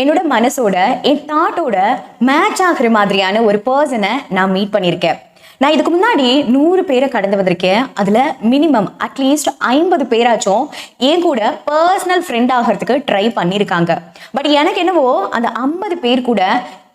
என்னோட மனசோட என் தாட்டோட மேட்ச் ஆகுற மாதிரியான ஒரு பர்சனை நான் மீட் பண்ணியிருக்கேன். நான் இதுக்கு முன்னாடி நூறு பேரை கடந்து வந்திருக்கேன். அதில் மினிமம் அட்லீஸ்ட் ஐம்பது பேராச்சும் என் கூட பர்சனல் ஃப்ரெண்ட் ஆகிறதுக்கு ட்ரை பண்ணியிருக்காங்க. பட் எனக்கு என்னவோ அந்த ஐம்பது பேர் கூட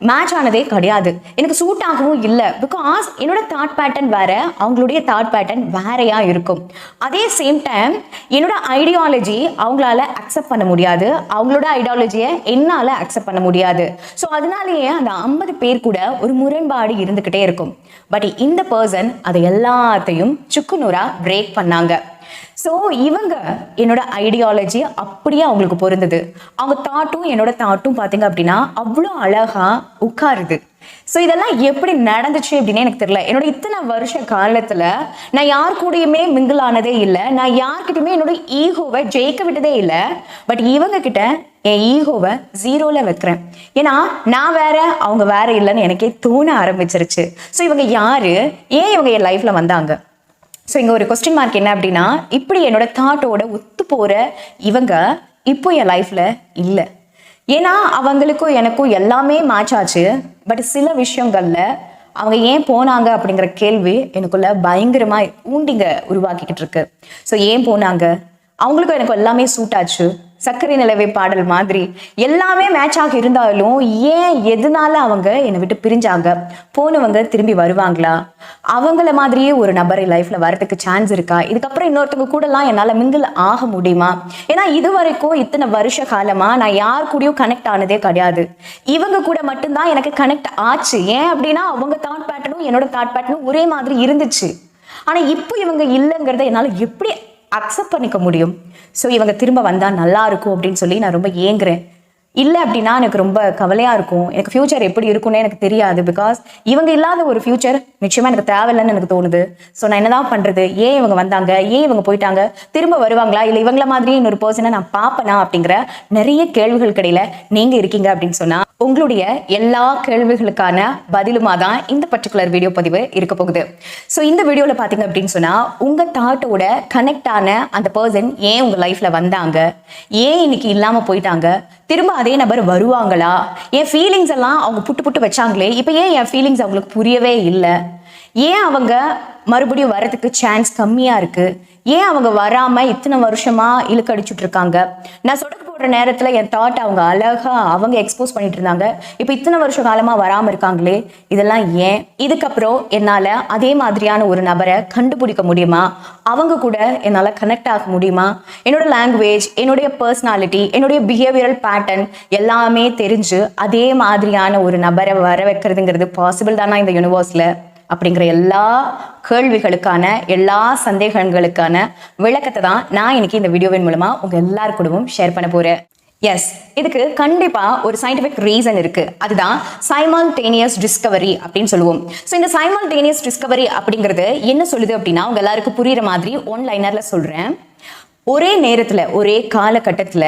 மேட்ச் ஆனதே கிடையாது. எனக்கு சூட் ஆகவும் இல்லை. பிகாஸ் என்னோட தாட் பேட்டர்ன் வேற அவங்களுடைய தாட் பேட்டர்ன் வேறையா இருக்கும். அதே சேம் டைம் என்னோட ஐடியாலஜி அவங்களால அக்செப்ட் பண்ண முடியாது. அவங்களோட ஐடியாலஜியை என்னால் அக்செப்ட் பண்ண முடியாது. ஸோ அதனாலேயே அந்த ஐம்பது பேர் கூட ஒரு முரண்பாடு இருந்துக்கிட்டே இருக்கும். பட் இந்த பர்சன் அதை எல்லாத்தையும் சுக்குநூறா பிரேக் பண்ணாங்க. ஸோ இவங்க என்னோட ஐடியாலஜி அப்படியே அவங்களுக்கு பொருந்தது. அவங்க தாட்டும் என்னோட தாட்டும் பார்த்தீங்க அப்படின்னா அவ்வளோ அழகா உட்காருது. ஸோ இதெல்லாம் எப்படி நடந்துச்சு அப்படின்னு எனக்கு தெரியல. என்னோட இத்தனை வருஷ காலத்தில் நான் யார் கூடயுமே மிங்கிள் ஆனதே இல்லை. நான் யார்கிட்டயுமே என்னோட ஈகோவை ஜெயிக்க விட்டதே இல்லை. பட் இவங்க கிட்ட என் ஈகோவை ஜீரோவில் வைக்கிறேன். ஏன்னா நான் வேற அவங்க வேற இல்லைன்னு எனக்கே தோண ஆரம்பிச்சிருச்சு. ஸோ இவங்க யாரு? ஏன் இவங்க என் லைஃப்ல வந்தாங்க? ஸோ இங்கே ஒரு கொஸ்டின் மார்க் என்ன அப்படின்னா இப்படி என்னோட தாட்டோட ஒத்து போகிற இவங்க இப்போ என் லைஃப்பில் இல்லை. ஏன்னா அவங்களுக்கும் எனக்கும் எல்லாமே மேட்ச் ஆச்சு. பட் சில விஷயங்களில் அவங்க ஏன் போனாங்க அப்படிங்கிற கேள்வி எனக்குள்ள பயங்கரமாக ஊண்டிங்க உருவாக்கிக்கிட்டு இருக்கு. ஸோ ஏன் போனாங்க? அவங்களுக்கும் எனக்கு எல்லாமே சூட் ஆச்சு. சர்க்கரை நிலவை பாடல் மாதிரி எல்லாமே மேட்ச் ஆகி இருந்தாலும் ஏன் எதனால அவங்க என்னை விட்டு பிரிஞ்சாங்க? போனவங்க திரும்பி வருவாங்களா? அவங்கள மாதிரியே ஒரு நபரை லைஃப்ல வரதுக்கு சான்ஸ் இருக்கா? இதுக்கப்புறம் இன்னொருத்தவங்க கூடலாம் என்னால் மிங்கிள் ஆக முடியுமா? ஏன்னா இது வரைக்கும் இத்தனை வருஷ காலமா நான் யார் கூடயும் கனெக்ட் ஆனதே கிடையாது. இவங்க கூட மட்டும்தான் எனக்கு கனெக்ட் ஆச்சு. ஏன் அப்படின்னா அவங்க தாட் பேட்டர்னும் என்னோட தாட் பேட்டர்னும் ஒரே மாதிரி இருந்துச்சு. ஆனா இப்போ இவங்க இல்லைங்கிறத என்னால் எப்படி அக்செப்ட் பண்ணிக்க முடியும். ஸோ இவங்க திரும்ப வந்தால் நல்லா இருக்கும் அப்படின்னு சொல்லி நான் ரொம்ப ஏங்குறேன். இல்லை அப்படின்னா எனக்கு ரொம்ப கவலையாக இருக்கும். எனக்கு ஃப்யூச்சர் எப்படி இருக்கும்னு எனக்கு தெரியாது. பிகாஸ் இவங்க இல்லாத ஒரு ஃப்யூச்சர் நிச்சயமாக எனக்கு தேவையில்லைன்னு எனக்கு தோணுது. ஸோ நான் என்னதான் பண்ணுறது ஏன் இவங்க வந்தாங்க? ஏன் இவங்க போயிட்டாங்க? திரும்ப வருவாங்களா? இல்லை இவங்கள மாதிரியே இன்னொரு பர்சனை நான் பார்ப்பனா அப்படிங்கிற நிறைய கேள்விகளுக்கு இடையில நீங்கள் இருக்கீங்க அப்படின்னு சொன்னால் உங்களுடைய எல்லா கேள்விகளுக்கான பதிலுமா தான் இந்த பர்டிகுலர் வீடியோ பதிவு இருக்க போகுது. ஸோ இந்த வீடியோவில் பார்த்தீங்க அப்படின்னு சொன்னால் உங்கள் தாட்டோட கனெக்ட் ஆன அந்த பர்சன் ஏன் உங்கள் லைஃப்பில் வந்தாங்க? ஏன் இன்னைக்கு இல்லாமல் போயிட்டாங்க? திரும்ப அதே நபர் வருவாங்களா? என் ஃபீலிங்ஸ் எல்லாம் அவங்க புட்டு புட்டு வச்சாங்களே இப்போ ஏன் என் ஃபீலிங்ஸ் அவங்களுக்கு புரியவே இல்லை? ஏன் அவங்க மறுபடியும் வரதுக்கு சான்ஸ் கம்மியாக இருக்குது ஏன் அவங்க வராம இத்தனை வருஷமா இழுக்கடிச்சுட்டு இருக்காங்க? நான் சொடக்கு போடுற நேரத்துல என் தாட் அவங்க அழகா அவங்க எக்ஸ்போஸ் பண்ணிட்டு இருந்தாங்க. இப்போ இத்தனை வருஷ காலமா வராம இருக்காங்களே இதெல்லாம் ஏன்? இதுக்கப்புறம் என்னால அதே மாதிரியான ஒரு நபரை கண்டுபிடிக்க முடியுமா? அவங்க கூட என்னால கனெக்ட் ஆக முடியுமா? என்னோட லாங்குவேஜ் என்னுடைய பர்சனாலிட்டி என்னுடைய பிஹேவியரல் பேட்டர்ன் எல்லாமே தெரிஞ்சு அதே மாதிரியான ஒரு நபரை வர வைக்கிறதுங்கிறது பாசிபிள் தானா இந்த யூனிவர்ஸில் அப்படிங்கிற எல்லா கேள்விகளுக்கான எல்லா சந்தேகங்களுக்கான விளக்கத்தை தான் நான் இன்னைக்கு இந்த வீடியோவின் மூலமா உங்க எல்லார் கூடவும் ஷேர் பண்ண போறேன். எஸ் இதுக்கு கண்டிப்பா ஒரு சயின்டிபிக் ரீசன் இருக்கு. அதுதான் சைமால்டேனியஸ் டிஸ்கவரி அப்படின்னு சொல்லுவோம். ஸோ இந்த சைமால்டேனியஸ் டிஸ்கவரி அப்படிங்கிறது என்ன சொல்லுது அப்படின்னா உங்க எல்லாருக்கும் புரியுற மாதிரி ஒன் லைனர்ல சொல்றேன். ஒரே நேரத்துல ஒரே காலகட்டத்துல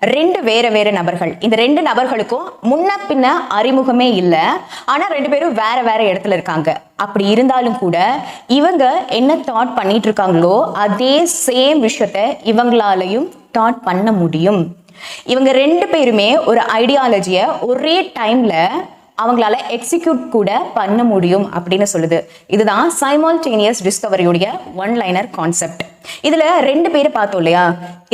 ரெண்டு வேற வேற நபர்கள். இந்த ரெண்டு நபர்களுக்கும் முன்ன பின்ன அறிமுகமே இல்லை. ஆனா ரெண்டு பேரும் வேற வேற இடத்துல இருக்காங்க. அப்படி இருந்தாலும் கூட இவங்க என்ன தாட் பண்ணிட்டு இருக்காங்களோ அதே சேம் விஷயத்த இவங்களாலையும் தாட் பண்ண முடியும். இவங்க ரெண்டு பேருமே ஒரு ஐடியாலஜியை ஒரே டைம்ல அவங்களால எக்ஸிக்யூட் கூட பண்ண முடியும் அப்படின்னு சொல்லுது. இதுதான் சைமால்டேனியஸ் டிஸ்கவரியுடைய ஒன் லைனர் கான்செப்ட் இதுல ரெண்டு பேரை பார்த்தோம் இல்லையா?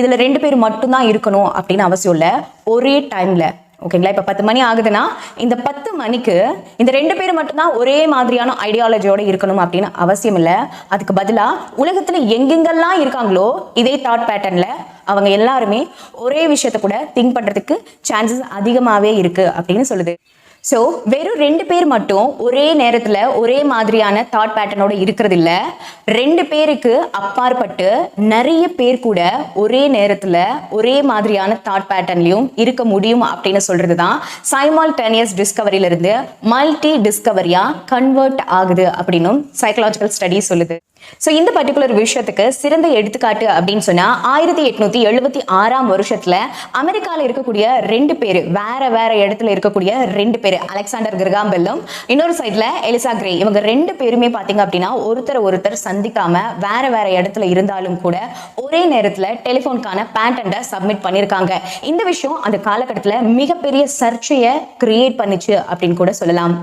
இதுல ரெண்டு பேர் மட்டும்தான் இருக்கணும் அப்படின்னு அவசியம் இல்லை. ஒரே டைம்ல ஓகேங்களா இப்போ பத்து மணி ஆகுதுன்னா இந்த பத்து மணிக்கு இந்த ரெண்டு பேரும் மட்டும்தான் ஒரே மாதிரியான ஐடியாலஜியோட இருக்கணும் அப்படின்னு அவசியம் இல்லை. அதுக்கு பதிலாக உலகத்தில் எங்கெங்கெல்லாம் இருக்காங்களோ இதே தாட் பேட்டர்னில் அவங்க எல்லாருமே ஒரே விஷயத்த கூட திங்க் பண்ணுறதுக்கு சான்சஸ் அதிகமாகவே இருக்கு அப்படின்னு சொல்லுது. ஸோ வெறும் ரெண்டு பேர் மட்டும் ஒரே நேரத்தில் ஒரே மாதிரியான தாட் பேட்டர்னோட இருக்கிறது இல்லை ரெண்டு பேருக்கு அப்பாற்பட்டு நிறைய பேர் கூட ஒரே நேரத்தில் ஒரே மாதிரியான தாட் பேட்டர்ன்லையும் இருக்க முடியும் அப்படின்னு சொல்கிறது தான் சைமால் டெனியஸ் டிஸ்கவரியிலிருந்து மல்டி டிஸ்கவரியாக கன்வெர்ட் ஆகுது அப்படின்னும் சைக்கலாஜிக்கல் ஸ்டடி சொல்லுது. ஸோ இந்த பர்டிகுலர் விஷயத்துக்கு சிறந்த எடுத்துக்காட்டு அப்படின்னு சொன்னா ஆயிரத்தி எட்நூத்தி எழுபத்தி ஆறாம் வருஷத்துல அமெரிக்கால இருக்கக்கூடிய ரெண்டு பேர் வேற வேற இடத்துல இருக்கக்கூடிய ரெண்டு பேர் அலெக்சாண்டர் கிரகாம்பெல்லும் இன்னொரு சைட்ல எலிசா கிரே. இவங்க ரெண்டு பேருமே பார்த்தீங்க அப்படின்னா ஒருத்தர் ஒருத்தர் சந்திக்காம வேற வேற இடத்துல இருந்தாலும் கூட ஒரே நேரத்துல டெலிஃபோனுக்கான பேட்டன்ட்டை சப்மிட் பண்ணியிருக்காங்க இந்த விஷயம் அந்த காலகட்டத்துல மிகப்பெரிய சர்ச்சையை கிரியேட் பண்ணுச்சு அப்படின்னு கூட சொல்லலாம்.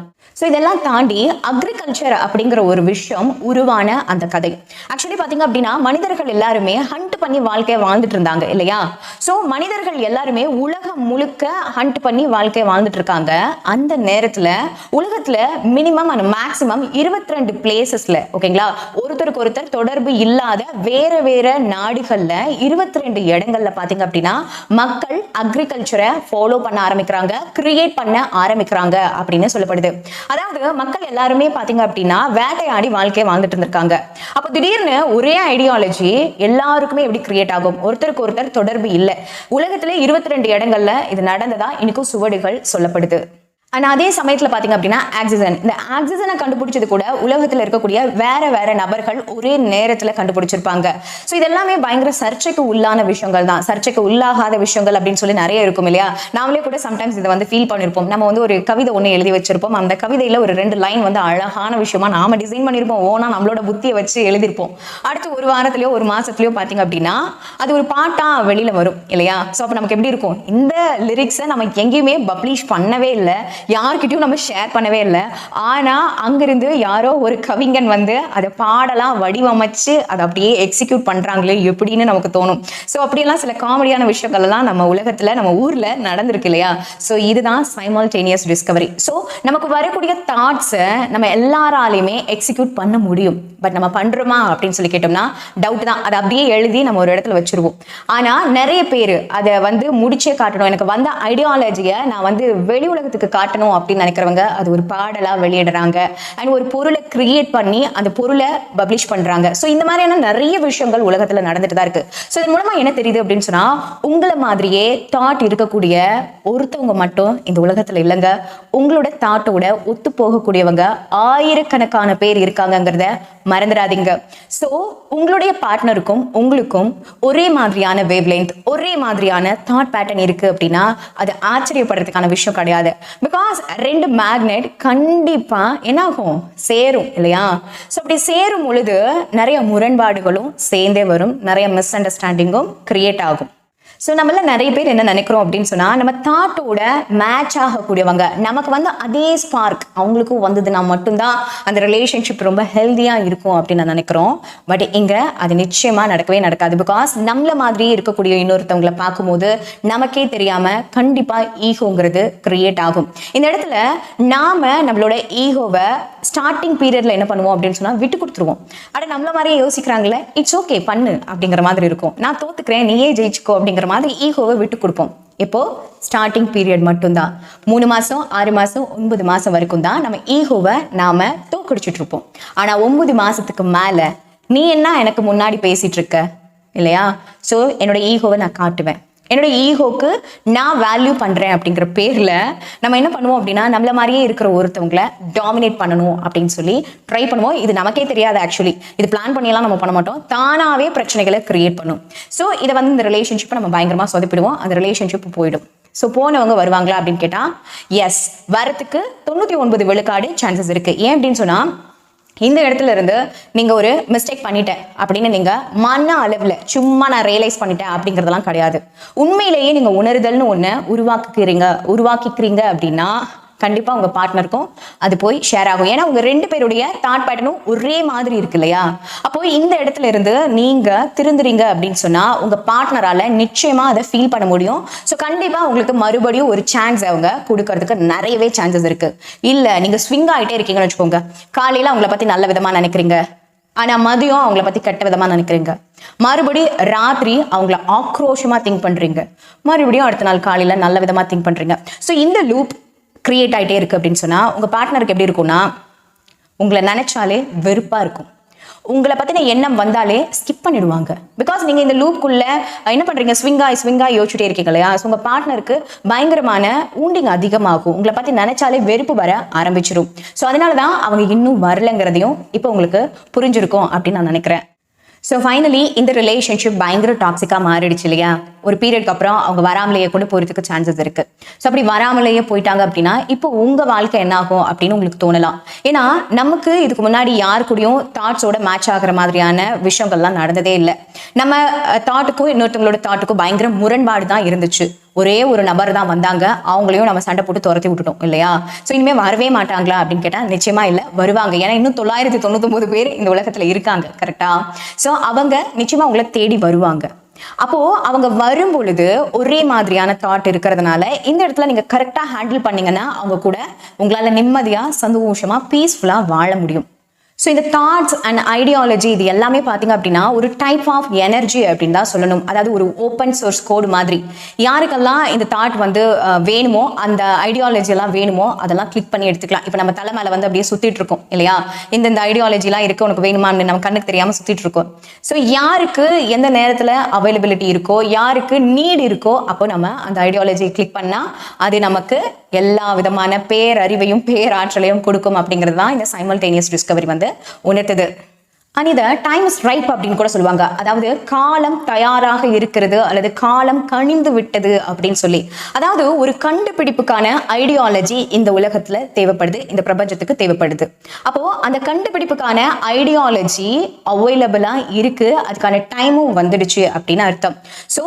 ஸோ இதெல்லாம் தாண்டி அக்ரிகல்ச்சர் அப்படிங்கிற ஒரு விஷயம் உருவான அந்த கதை. ஆக்சுவலி பார்த்தீங்க அப்படின்னா மனிதர்கள் எல்லாருமே ஹண்ட் பண்ணி வாழ்க்கையை வாழ்ந்துட்டு இருந்தாங்க இல்லையா? ஸோ மனிதர்கள் எல்லாருமே உலகம் முழுக்க ஹண்ட் பண்ணி வாழ்க்கையை வாழ்ந்துட்டு இருக்காங்க. அந்த நேரத்தில் உலகத்தில் மினிமம் அண்ட் மேக்ஸிமம் இருபத்தி ரெண்டு பிளேசஸ்ல ஓகேங்களா ஒருத்தருக்கு ஒருத்தர் தொடர்பு இல்லாத வேற வேற நாடுகளில் இருபத்தி ரெண்டு இடங்கள்ல பார்த்தீங்க அப்படின்னா மக்கள் அக்ரிகல்ச்சரை ஃபாலோ பண்ண ஆரம்பிக்கிறாங்க கிரியேட் பண்ண ஆரம்பிக்கிறாங்க அப்படின்னு சொல்லப்படுது. அதாவது மக்கள் எல்லாருமே பாத்தீங்க அப்படின்னா வேட்டையாடி வாழ்க்கையை வாழ்ந்துட்டு இருந்திருக்காங்க. அப்போ திடீர்னு ஒரே ஐடியாலஜி எல்லாருக்குமே எப்படி கிரியேட் ஆகும்? ஒருத்தருக்கு ஒருத்தர் தொடர்பு இல்லை. உலகத்திலே இருபத்தி ரெண்டு இடங்கள்ல இது நடந்ததா? இன்னைக்கும் சுவடுகள் சொல்லப்படுது. ஆனால் அதே சமயத்தில் பார்த்தீங்க அப்படின்னா ஆக்சிஜன். இந்த ஆக்சிஜனை கண்டுபிடிச்சது கூட உலகத்தில் இருக்கக்கூடிய வேற வேற நபர்கள் ஒரே நேரத்தில் கண்டுபிடிச்சிருப்பாங்க. ஸோ இதெல்லாமே பயங்கர சர்ச்சைக்கு உள்ளான விஷயங்கள் தான். சர்ச்சைக்கு உள்ளாகாத விஷயங்கள் அப்படின்னு சொல்லி நிறைய இருக்கும் இல்லையா? நாமளே கூட சம்டைம்ஸ் இதை வந்து ஃபீல் பண்ணியிருப்போம் நம்ம வந்து ஒரு கவிதை ஒன்று எழுதி வச்சிருப்போம். அந்த கவிதையில் ஒரு ரெண்டு லைன் வந்து அழகான விஷயமா நாம டிசைன் பண்ணியிருப்போம் ஓனா நம்மளோட புத்தியை வச்சு எழுதியிருப்போம் அடுத்து ஒரு வாரத்திலயோ ஒரு மாசத்துலயோ பார்த்தீங்க அப்படின்னா அது ஒரு பாட்டா வெளியில வரும் இல்லையா? ஸோ அப்போ நமக்கு எப்படி இருக்கும்? இந்த லிரிக்ஸை நம்ம எங்கேயுமே பப்ளிஷ் பண்ணவே இல்லை. யார்கிட்டயும் நம்ம ஷேர் பண்ணவே இல்லை. ஆனா அங்கிருந்து யாரோ ஒரு கவிஞன் வந்து அதை பாடலாம் வடிவமைச்சு அதை அப்படியே எக்ஸிக்யூட் பண்றாங்களே எப்படின்னு நமக்கு தோணும். ஸோ அப்படியெல்லாம் சில காமெடியான விஷயங்கள் எல்லாம் நம்ம உலகத்துல நம்ம ஊர்ல நடந்திருக்கு இல்லையா? ஸோ இதுதான் சைமால்டேனியஸ் டிஸ்கவரி ஸோ நமக்கு வரக்கூடிய தாட்ஸை நம்ம எல்லாராலையுமே எக்ஸிக்யூட் பண்ண முடியும். பட் நம்ம பண்றோமா அப்படின்னு சொல்லி கேட்டோம்னா டவுட் தான். அதை அப்படியே எழுதி நம்ம ஒரு இடத்துல வச்சிருவோம். ஆனா நிறைய பேர் அதை வந்து முடிச்சே காட்டணும். எனக்கு வந்த ஐடியாலஜியை நான் வந்து வெளி உலகத்துக்கு காட்டணும் அப்படின்னு நினைக்கிறவங்க அது ஒரு பாடலா வெளியிடுறாங்க. அண்ட் ஒரு பொருளை கிரியேட் பண்ணி அந்த பொருளை பப்ளிஷ் பண்றாங்க. ஸோ இந்த மாதிரியான நிறைய விஷயங்கள் உலகத்துல நடந்துட்டு தான் இருக்கு. ஸோ இதன் மூலமா என்ன தெரியுது அப்படின்னு சொன்னா உங்களை மாதிரியே தாட் இருக்கக்கூடிய ஒருத்தவங்க மட்டும் இந்த உலகத்துல இல்லைங்க. உங்களோட தாட்டோட ஒத்து போகக்கூடியவங்க ஆயிரக்கணக்கான பேர் இருக்காங்கங்கிறத மறந்துடாதீங்க. ஸோ உங்களுடைய பார்ட்னருக்கும் உங்களுக்கும் ஒரே மாதிரியான வேவ் லென்த் ஒரே மாதிரியான தாட் பேட்டர்ன் இருக்கு அப்படின்னா அது ஆச்சரியப்படுறதுக்கான விஷயம் கிடையாது. பிகாஸ் ரெண்டு மேக்னெட் கண்டிப்பாக என்னாகும்? சேரும் இல்லையா? ஸோ அப்படி சேரும் பொழுது நிறைய முரண்பாடுகளும் சேர்ந்தே வரும் நிறைய மிஸ் அண்டர்ஸ்டாண்டிங்கும் கிரியேட் ஆகும். ஸோ நம்மள நிறைய பேர் என்ன நினைக்கிறோம் அப்படின்னு சொன்னால் நம்ம தாட்டோட மேட்ச் ஆகக்கூடியவங்க. நமக்கு வந்து அதே ஸ்பார்க் அவங்களுக்கும் வந்ததுன்னா மட்டும்தான் அந்த ரிலேஷன்ஷிப் ரொம்ப ஹெல்த்தியாக இருக்கும் அப்படின்னு நான் நினைக்கிறோம். பட் இங்கே அது நிச்சயமா நடக்கவே நடக்காது. பிகாஸ் நம்மள மாதிரியே இருக்கக்கூடிய இன்னொருத்தவங்களை பார்க்கும்போது நமக்கே தெரியாம கண்டிப்பாக ஈகோங்கிறது கிரியேட் ஆகும். இந்த இடத்துல நாம நம்மளோட ஈகோவை ஸ்டார்டிங் பீரியட்ல என்ன பண்ணுவோம் அப்படின்னு சொன்னா விட்டு கொடுத்துருவோம். அட நம்மள மாதிரியே யோசிக்கிறாங்களே இட்ஸ் ஓகே பண்ணு அப்படிங்கிற மாதிரி இருக்கும். நான் தோத்துக்கிறேன் நீயே ஜெயிச்சுக்கோ அப்படிங்கிற மாதிரி ஈகோவை விட்டு கொடுப்போம். இப்போ ஸ்டார்டிங் பீரியட் மட்டும்தான். மூணு மாசம் ஆறு மாசம் ஒன்பது மாசம் வரைக்கும் தான் நம்ம ஈகோவை நாம தோக்கடிச்சிட்டு இருப்போம். ஆனா ஒன்பது மாசத்துக்கு மேல நீ என்ன எனக்கு முன்னாடி பேசிட்டு இருக்க? இல்லையா? ஸோ என்னோட ஈகோவை நான் காட்டுவேன். என்னோட ஈகோக்கு நான் வேல்யூ பண்றேன் அப்படிங்கிற பேர்ல நம்ம என்ன பண்ணுவோம் அப்படின்னா நம்மள மாதிரியே இருக்கிற ஒருத்தவங்களை டாமினேட் பண்ணணும் அப்படின்னு சொல்லி ட்ரை பண்ணுவோம். இது நமக்கே தெரியாது ஆக்சுவலி இது பிளான் பண்ணியெல்லாம் நம்ம பண்ண மாட்டோம். தானாவே பிரச்சனைகளை கிரியேட் பண்ணும். ஸோ இதை வந்து இந்த ரிலேஷன்ஷிப்பை நம்ம பயங்கரமா சொதப்பிடுவோம். அந்த ரிலேஷன்ஷிப் போயிடும். ஸோ போனவங்க வருவாங்களா அப்படின்னு கேட்டா எஸ் வரத்துக்கு தொண்ணூத்தி ஒன்பது விழுக்காடு சான்சஸ் இருக்கு. ஏன் அப்படின்னு சொன்னா இந்த இடத்துல இருந்து நீங்க ஒரு மிஸ்டேக் பண்ணிட்டேன் அப்படின்னு நீங்க மன அளவுல சும்மா நான் ரியலைஸ் பண்ணிட்டேன் அப்படிங்கறதெல்லாம் கிடையாது. உண்மையிலேயே நீங்க உணர்தல்னு ஒண்ணு உருவாக்குறீங்க உருவாக்கிக்கிறீங்க அப்படின்னா கண்டிப்பாக உங்க பார்ட்னருக்கும் அது போய் ஷேர் ஆகும். ஏன்னா உங்க ரெண்டு பேருடைய தாட் பேட்டர்னும் ஒரே மாதிரி இருக்கு இல்லையா? அப்போ இந்த இடத்துல இருந்து நீங்க திருந்துறீங்க அப்படின்னு சொன்னா உங்க பார்ட்னரால நிச்சயமா அதை ஃபீல் பண்ண முடியும். ஸோ கண்டிப்பாக உங்களுக்கு மறுபடியும் ஒரு சான்ஸ் அவங்க கொடுக்கறதுக்கு நிறையவே சான்சஸ் இருக்கு. இல்ல நீங்க ஸ்விங் ஆயிட்டே இருக்கீங்கன்னு வச்சுக்கோங்க. காலையில அவங்கள பத்தி நல்ல விதமா நினைக்கிறீங்க. ஆனா மதியம் அவங்கள பத்தி கெட்ட விதமாக நினைக்கிறீங்க. மறுபடி ராத்திரி அவங்கள ஆக்ரோஷமா திங்க் பண்றீங்க. மறுபடியும் அடுத்த நாள் காலையில நல்ல விதமா திங்க் பண்றீங்க. ஸோ இந்த லூப் க்ரியேட் ஆகிட்டே இருக்கு அப்படின்னு சொன்னால் உங்கள் பார்ட்னருக்கு எப்படி இருக்கும்னா உங்களை நினைச்சாலே வெறுப்பாக இருக்கும். உங்களை பற்றின எண்ணம் வந்தாலே ஸ்கிப் பண்ணிடுவாங்க. பிகாஸ் நீங்கள் இந்த லூப்குள்ள என்ன பண்ணுறீங்க ஸ்விங்காய் ஸ்விங்காய் யோசிச்சுட்டே இருக்கீங்க இல்லையா? ஸோ உங்கள் பார்ட்னருக்கு பயங்கரமான ஊண்டிங் அதிகமாகும். உங்களை பற்றி நினைச்சாலே வெறுப்பு வர ஆரம்பிச்சிடும் ஸோ அதனால தான் அவங்க இன்னும் வரலங்கிறதையும் இப்போ உங்களுக்கு புரிஞ்சிருக்கும் அப்படின்னு நான் நினைக்கிறேன். ஸோ ஃபைனலி இந்த ரிலேஷன்ஷிப் பயங்கர டாக்ஸிக்காக மாறிடுச்சு இல்லையா? ஒரு பீரியட்க்கு அப்புறம் அவங்க வராமலேயே கூட போகிறதுக்கு சான்சஸ் இருக்கு. ஸோ அப்படி வராமலேயே போயிட்டாங்க அப்படின்னா இப்போ உங்க வாழ்க்கை என்ன ஆகும் அப்படின்னு உங்களுக்கு தோணலாம். ஏன்னா நமக்கு இதுக்கு முன்னாடி யார் கூடயும் தாட்ஸோட மேட்ச் ஆகிற மாதிரியான விஷயங்கள்லாம் நடந்ததே இல்லை. நம்ம தாட்டுக்கும் இன்னொருத்தவங்களோட தாட்டுக்கும் பயங்கர முரண்பாடு தான் இருந்துச்சு. ஒரே ஒரு நபர் தான் வந்தாங்க. அவங்களையும் நம்ம சண்டை போட்டு துரத்தி விட்டுட்டோம் இல்லையா? ஸோ இனிமே வரவே மாட்டாங்களா அப்படின்னு கேட்டால் நிச்சயமா இல்லை. வருவாங்க. ஏன்னா இன்னும் தொள்ளாயிரத்தி தொண்ணூத்தொம்பது பேர் இந்த உலகத்துல இருக்காங்க கரெக்டா ஸோ அவங்க நிச்சயமா உங்களை தேடி வருவாங்க. அப்போ அவங்க வரும் பொழுது ஒரே மாதிரியான தாட் இருக்கிறதுனால இந்த இடத்துல நீங்க கரெக்டா ஹேண்டில் பண்ணீங்கன்னா அவங்க கூட உங்களால நிம்மதியா சந்தோஷமா பீஸ்ஃபுல்லா வாழ முடியும். ஸோ இந்த தாட்ஸ் அண்ட் ஐடியாலஜி இது எல்லாமே பார்த்தீங்க அப்படின்னா ஒரு டைப் ஆஃப் எனர்ஜி அப்படின்னு தான் சொல்லணும். அதாவது ஒரு ஓப்பன் சோர்ஸ் கோடு மாதிரி. யாருக்கெல்லாம் இந்த தாட் வந்து வேணுமோ அந்த ஐடியாலஜி எல்லாம் வேணுமோ அதெல்லாம் கிளிக் பண்ணி எடுத்துக்கலாம். இப்போ நம்ம தலை மேலே வந்து அப்படியே சுற்றிட்டு இருக்கோம் இல்லையா? இந்த இந்த ஐடியாலஜிலாம் இருக்குது உனக்கு வேணுமான்னு நம்ம கண்ணுக்கு தெரியாமல் சுற்றிட்டு இருக்கோம். ஸோ யாருக்கு எந்த நேரத்தில் அவைலபிலிட்டி இருக்கோ யாருக்கு நீட் இருக்கோ அப்போ நம்ம அந்த ஐடியாலஜி கிளிக் பண்ணால் அது நமக்கு எல்லா விதமான பேரறிவையும் பேராற்றலையும் கொடுக்கும் அப்படிங்கிறது தான் இந்த சைமல்டேனியஸ் டிஸ்கவரி வந்து உணர்த்தது. அண்ட் இதை டைம் இஸ் ரைப் அப்படின்னு கூட சொல்லுவாங்க. அதாவது காலம் தயாராக இருக்கிறது அல்லது காலம் கனிந்து விட்டது அப்படின்னு சொல்லி. அதாவது ஒரு கண்டுபிடிப்புக்கான ஐடியாலஜி இந்த உலகத்துல தேவைப்படுது இந்த பிரபஞ்சத்துக்கு தேவைப்படுது. அப்போ அந்த கண்டுபிடிப்புக்கான ஐடியாலஜி அவைலபிளா இருக்கு. அதுக்கான டைமும் வந்துடுச்சு அப்படின்னு அர்த்தம். ஸோ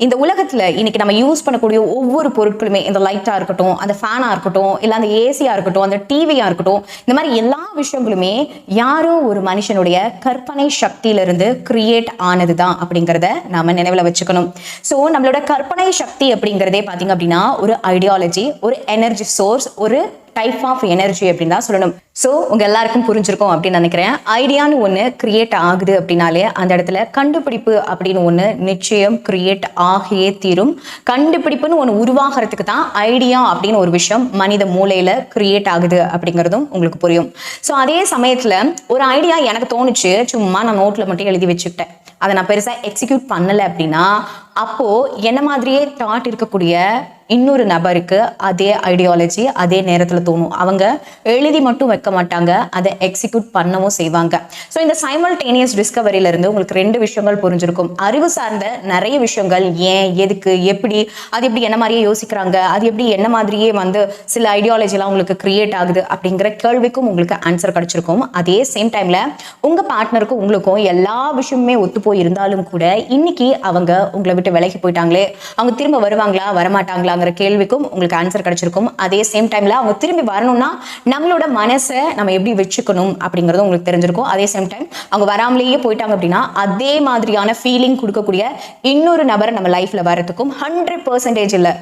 இந்த உலகத்தில் இன்னைக்கு நம்ம யூஸ் பண்ணக்கூடிய ஒவ்வொரு பொருட்களுமே இந்த லைட்டாக இருக்கட்டும் அந்த ஃபேனாக இருக்கட்டும் இல்லை அந்த ஏசியாக இருக்கட்டும் அந்த டிவியாக இருக்கட்டும் இந்த மாதிரி எல்லா விஷயங்களுமே யாரோ ஒரு மனுஷனுடைய கற்பனை சக்தியிலிருந்து கிரியேட் ஆனதுதான் அப்படிங்கிறத நாம் நினைவில் வச்சுக்கணும். ஸோ நம்மளோட கற்பனை சக்தி அப்படிங்கிறதே பார்த்தீங்க அப்படின்னா ஒரு ஐடியாலஜி ஒரு எனர்ஜி சோர்ஸ் ஒரு டைப் ஆஃப் எனர்ஜி அப்படின்னு தான் சொல்லணும். ஸோ உங்க எல்லாருக்கும் புரிஞ்சிருக்கும் அப்படின்னு நினைக்கிறேன். ஐடியான்னு ஒன்று கிரியேட் ஆகுது அப்படின்னாலே அந்த இடத்துல கண்டுபிடிப்பு அப்படின்னு ஒன்று நிச்சயம் கிரியேட் ஆகியே தீரும். கண்டுபிடிப்புன்னு ஒன்று உருவாகிறதுக்கு தான் ஐடியா அப்படின்னு ஒரு விஷயம் மனித மூளையில கிரியேட் ஆகுது அப்படிங்கிறதும் உங்களுக்கு புரியும். ஸோ அதே சமயத்தில் ஒரு ஐடியா எனக்கு தோணுச்சு. சும்மா நான் நோட்ல மட்டும் எழுதி வச்சுக்கிட்டேன். அதை நான் பெருசாக எக்ஸிக்யூட் பண்ணலை அப்படின்னா அப்போ என்ன மாதிரியே தாட் இருக்கக்கூடிய இன்னொரு நபருக்கு அதே ஐடியாலஜி அதே நேரத்துல தோணும். அவங்க எழுதி மட்டும் வைக்க மாட்டாங்க அதை எக்ஸிக்யூட் பண்ணவும் செய்வாங்க. ஸோ இந்த சைமல்டேனியஸ் டிஸ்கவரியில இருந்து உங்களுக்கு ரெண்டு விஷயங்கள் புரிஞ்சிருக்கும். அறிவு சார்ந்த நிறைய விஷயங்கள் ஏன் எதுக்கு எப்படி அது எப்படி என்ன மாதிரியே யோசிக்கிறாங்க அது எப்படி என்ன மாதிரியே வந்து சில ஐடியாலஜிலாம் உங்களுக்கு கிரியேட் ஆகுது அப்படிங்கிற கேள்விக்கும் உங்களுக்கு ஆன்சர் கிடைச்சிருக்கும். அதே சேம் டைம்ல உங்க பார்ட்னருக்கும் உங்களுக்கும் எல்லா விஷயமுமே ஒத்து போய் இருந்தாலும் கூட இன்னைக்கு அவங்க உங்களை விட்டு விலகி போயிட்டாங்களே அவங்க திரும்ப வருவாங்களா வரமாட்டாங்களாங்கிற கேள்விக்கும் உங்களுக்கு ஆன்சர் கிடைச்சிருக்கும். அதே சேம் டைம்ல அவங்க திரும்பி வரணும்னா நம்மளோட மனசை நம்ம எப்படி வச்சுக்கணும் அப்படிங்கிறது உங்களுக்கு தெரிஞ்சிருக்கும். அதே சேம் டைம் அவங்க வராமலேயே போயிட்டாங்க அப்படின்னா அதே மாதிரியான ஃபீலிங் கொடுக்கக்கூடிய இன்னொரு நபரை நம்ம லைஃப்ல வரதுக்கும் ஹண்ட்ரட் பர்சன்டேஜ் இல்லை.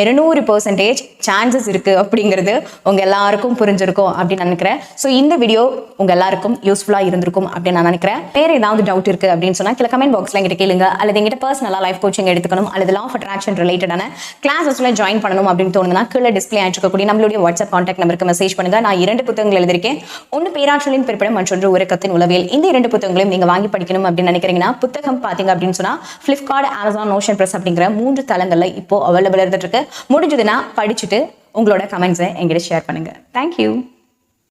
இருநூறு பர்சன்டேஜ் சான்சஸ் இருக்குது அப்படிங்கிறது உங்கள் எல்லாருக்கும் புரிஞ்சிருக்கும் அப்படின்னு நினைக்கிறேன். ஸோ இந்த வீடியோ உங்கள் எல்லாருக்கும் யூஸ்ஃபுல்லாக இருந்திருக்கும் அப்படின்னு நான் நினைக்கிறேன். வேறு ஏதாவது டவுட் இருக்குது அப்படின்னு சொன்னால் கீழே கமெண்ட் பாக்ஸில் எங்கிட்ட கேளுங்க. அல்லது எங்கிட்ட பர்சனலா லைஃப் கோச்சிங் எடுத்துக்கணும் அல்லது லா ஆஃப் அட்ராக்ஷன் ரிலேட்டடான கிளாஸஸ்ல ஜாயின் பண்ணணும் அப்படின்னு தோணுதுன்னா கீழே டிஸ்பிளே ஆயிட்டிருக்கக்கூடிய நம்மளுடைய வாட்ஸ்அப் காண்டாக்ட் நம்பருக்கு மெசேஜ் பண்ணுங்க. நான் இரண்டு புத்தகங்கள் எழுதியிருக்கேன். ஒன்று பேராற்றலின் பிற்படம் மற்றொன்று உறக்கத்தின் உளவியல். இந்த இரண்டு புத்தகங்களையும் நீங்கள் வாங்கி படிக்கணும் அப்படின்னு நினைக்கிறீங்கன்னா புத்தகம் பார்த்தீங்க அப்படின்னு சொன்னால் ஃப்ளிப்கார்ட் அமேசான் நோஷன் பிரஸ் அப்படிங்கிற மூன்று தளங்களில் இப்போ அவைலபிள் இருந்துட்டு இருக்கு. முடிஞ்சதுன்னா படிச்சுட்டு உங்களோட கமெண்ட்ஸை எங்கிட்ட ஷேர் பண்ணுங்க. தேங்க்யூ